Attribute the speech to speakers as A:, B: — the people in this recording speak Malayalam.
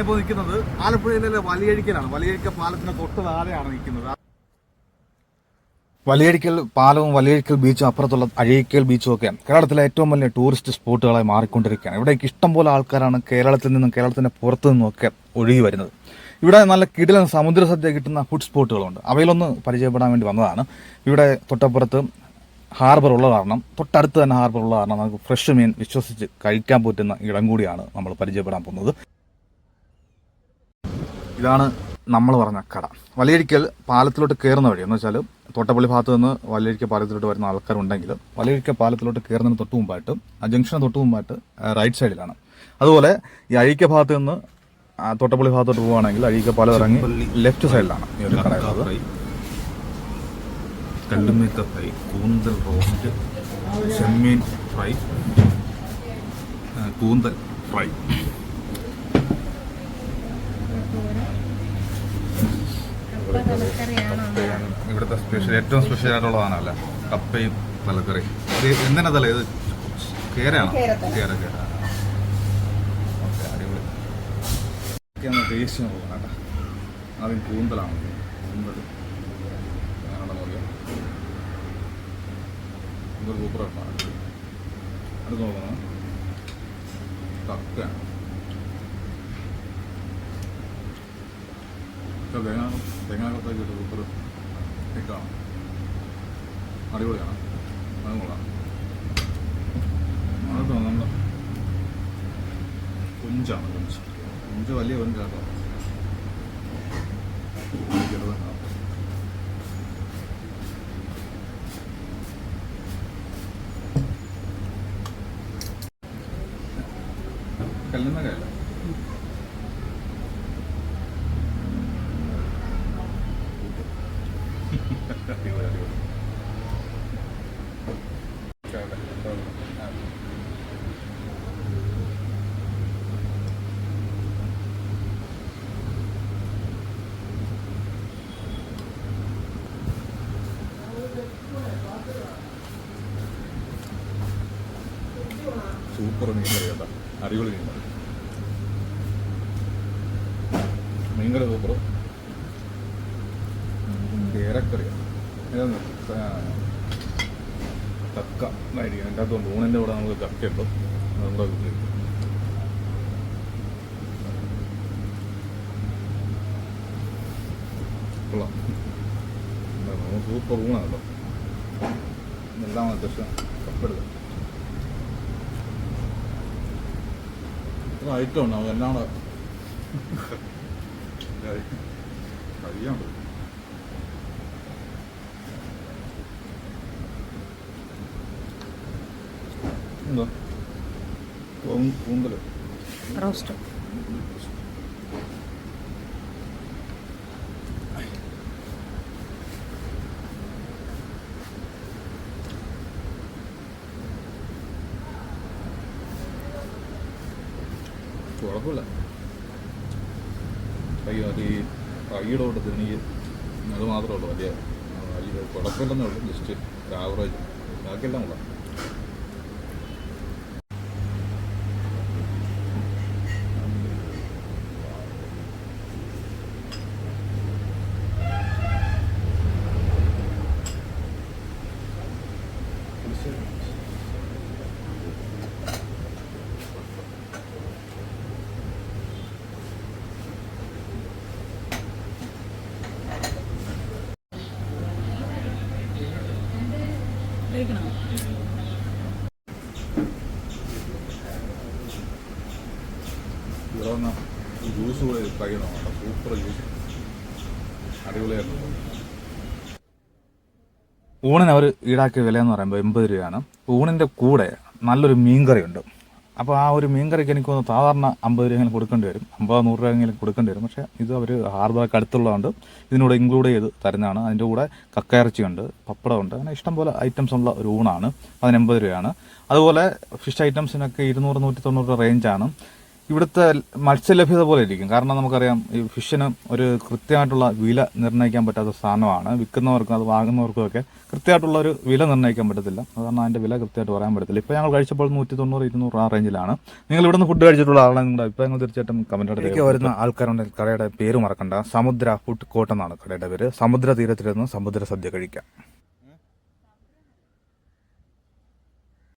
A: ഇപ്പോൾ നിൽക്കുന്നത് ആലപ്പുഴയിലെ വലിയഴിക്കലാണ്. വലിയഴിക്കൽ പാലത്തിന് തൊട്ട് താഴെയാണ് നിൽക്കുന്നത്. വലിയഴിക്കൽ പാലവും വലിയഴിക്കൽ ബീച്ചും അപ്പുറത്തുള്ള അഴീക്കൽ ബീച്ചും ഒക്കെ കേരളത്തിലെ ഏറ്റവും വലിയ ടൂറിസ്റ്റ് സ്പോട്ടുകളായി മാറിക്കൊണ്ടിരിക്കുകയാണ്. ഇവിടേക്ക് ഇഷ്ടംപോലെ ആൾക്കാരാണ് കേരളത്തിൽ നിന്നും കേരളത്തിന്റെ പുറത്തു നിന്നും ഒക്കെ ഒഴുകി വരുന്നത്. ഇവിടെ നല്ല കിടിലൻ സമുദ്ര സദ്യ കിട്ടുന്ന ഫുഡ് സ്പോട്ടുകളുണ്ട് അവയിലൊന്ന് പരിചയപ്പെടാൻ വേണ്ടി വന്നതാണ്. ഇവിടെ തൊട്ടപ്പുറത്ത് ഹാർബർ ഉള്ള കാരണം തൊട്ടടുത്ത് തന്നെ ഹാർബർ ഉള്ള കാരണം നമുക്ക് ഫ്രഷ് മീൻ വിശ്വസിച്ച് കഴിക്കാൻ പറ്റുന്ന ഇടം കൂടിയാണ് നമ്മൾ പരിചയപ്പെടാൻ പോകുന്നത്. ഇതാണ് നമ്മൾ പറഞ്ഞ കട. വലിയരിക്കൽ പാലത്തിലോട്ട് കയറുന്ന വഴി. എന്ന് വെച്ചാൽ തോട്ടപ്പള്ളി ഭാഗത്ത് നിന്ന് വലിയരിക്കൽ പാലത്തിലോട്ട് വരുന്ന ആൾക്കാരുണ്ടെങ്കിൽ വലിയരിക്കൽ പാലത്തിലോട്ട് കയറുന്നതിന് തൊട്ട് മുമ്പായിട്ട് ആ ജംഗ്ഷന് തൊട്ട് മുമ്പായിട്ട് റൈറ്റ് സൈഡിലാണ് അതുപോലെ ഈ അഴീക്ക ഭാഗത്ത് നിന്ന് തോട്ടപ്പള്ളി ഭാഗത്തോട്ട് പോവുകയാണെങ്കിൽ അഴീക്ക പാലം ഇറങ്ങി ലെഫ്റ്റ് സൈഡിലാണ് ഈ ഒരു കട
B: ഫ്രൈ കൂന്തൽ ഫ്രൈ.
A: ഇവിടുത്തെ സ്പെഷ്യൽ ഏറ്റവും സ്പെഷ്യൽ ആയിട്ടുള്ളതാണല്ല കപ്പയും തലക്കറി. എന്തിനാ തല? ഇത് കേരയാണോ? കേര കേര. ഓക്കെ അടിപൊളി. ടേസ്റ്റ് നോക്കണം ആദ്യം കൂന്തലാണ്. കൂന്തൽ. അങ്ങനെയുള്ള നോക്കിയാൽ കൂന്തൽ സൂപ്പറാണ് അടുത്ത് നോക്കണം. കക്കയാണ് ഒക്കെ തേങ്ങ തേങ്ങാക്കൊക്കെ ഇട്ട് സൂപ്പർ കേക്കാണ് അടിപൊളിയാണ്. അത് കൊള്ളാം. അടുത്ത് നമ്മുടെ കുഞ്ചാണ് കുഞ്ച് കുഞ്ച് വലിയ കുഞ്ചാട്ടോ ചെറുതാണ് കല്ലുന്നകയല്ല അടിപൊളി അടിപൊളി സൂപ്പർ മീൻകറി കേട്ടോ അടിപൊളി മീൻകറി മീൻകറി സൂപ്പർ കക്ക ആയിരിക്കും. അതിന്റെ അകത്ത് ഊണിന്റെ കൂടെ നമുക്ക് കക്കയുണ്ട് അതുകൊണ്ട് സൂപ്പർ ഊണാണല്ലോ എല്ലാം അത്യാവശ്യം കപ്പെടുക്കുക ഇത്ര ഐറ്റം ഉണ്ടാവും എല്ലാം കൂടെ കഴിയാണ്ട് എന്താ? കൂന്തൽ കൂന്തൽ
C: റോസ്റ്റ്.
A: കുഴപ്പമില്ല. കൈ അത് ഈ കൈയുടെ കൂടെ തിണിക്ക് അത് മാത്രമേ ഉള്ളൂ. വലിയ കുഴപ്പമില്ലെന്നേ ഉള്ളൂ. ജസ്റ്റ് ഒരു ആവറേജ് ബാക്കിയെല്ലാം കൊള്ളാം.
C: കഴിക്കണം
A: സൂപ്പർ ഊണിന് അവർ ഈടാക്കിയ വില എന്ന് പറയുമ്പോൾ എൺപത് രൂപയാണ്. ഊണിന്റെ കൂടെ നല്ലൊരു മീൻകറിയുണ്ട്. അപ്പോൾ ആ ഒരു മീൻകറിക്ക് എനിക്ക് തോന്നുന്നു സാധാരണ അമ്പത് രൂപയെങ്കിലും കൊടുക്കേണ്ടി വരും. അമ്പത് നൂറ് രൂപയെങ്കിലും കൊടുക്കേണ്ടി വരും. പക്ഷേ ഇത് അവർ ഹാർബറൊക്കെ അടുത്തുള്ളതുകൊണ്ട് ഇതിനൂടെ ഇൻക്ലൂഡ് ചെയ്ത് തരുന്നതാണ്. അതിന്റെ കൂടെ കക്കയിറച്ചിയുണ്ട് പപ്പടമുണ്ട് അങ്ങനെ ഇഷ്ടംപോലെ ഐറ്റംസ് ഉള്ള ഒരു ഊണാണ്. അതിന് എൺപത് രൂപയാണ്. അതുപോലെ ഫിഷ് ഐറ്റംസിനൊക്കെ ഇരുന്നൂറ് നൂറ്റി തൊണ്ണൂറ് റേഞ്ചാണ് ഇവിടുത്തെ മത്സ്യലഭ്യത പോലെ ഇരിക്കും. കാരണം നമുക്കറിയാം ഈ ഫിഷിന് ഒരു കൃത്യമായിട്ടുള്ള വില നിർണയിക്കാൻ പറ്റാത്ത സാധനമാണ്. വിൽക്കുന്നവർക്കും അത് വാങ്ങുന്നവർക്കും ഒക്കെ കൃത്യമായിട്ടുള്ള ഒരു വില നിർണയിക്കാൻ പറ്റത്തില്ല. അതുകൊണ്ട് അതിന്റെ വില കൃത്യമായിട്ട് പറയാൻ പറ്റത്തില്ല. ഇപ്പോൾ ഞങ്ങൾ കഴിച്ചപ്പോൾ നൂറ്റി തൊണ്ണൂറ് ഇരുന്നൂറ് ആ റേഞ്ചിലാണ്. നിങ്ങൾ ഇവിടുന്ന് ഫുഡ് കഴിച്ചിട്ടുള്ള ആളാണ് നിങ്ങളുടെ അഭിപ്രായങ്ങൾ തീർച്ചയായിട്ടും കമന്റോടെ വരുന്ന ആൾക്കാരുണ്ട് കടയുടെ പേര് മറക്കണ്ട. സമുദ്ര ഫുഡ് കോട്ട് എന്നാണ് കടയുടെ പേര്. സമുദ്ര തീരത്തിലിരുന്ന് സമുദ്ര സദ്യ കഴിക്കാം.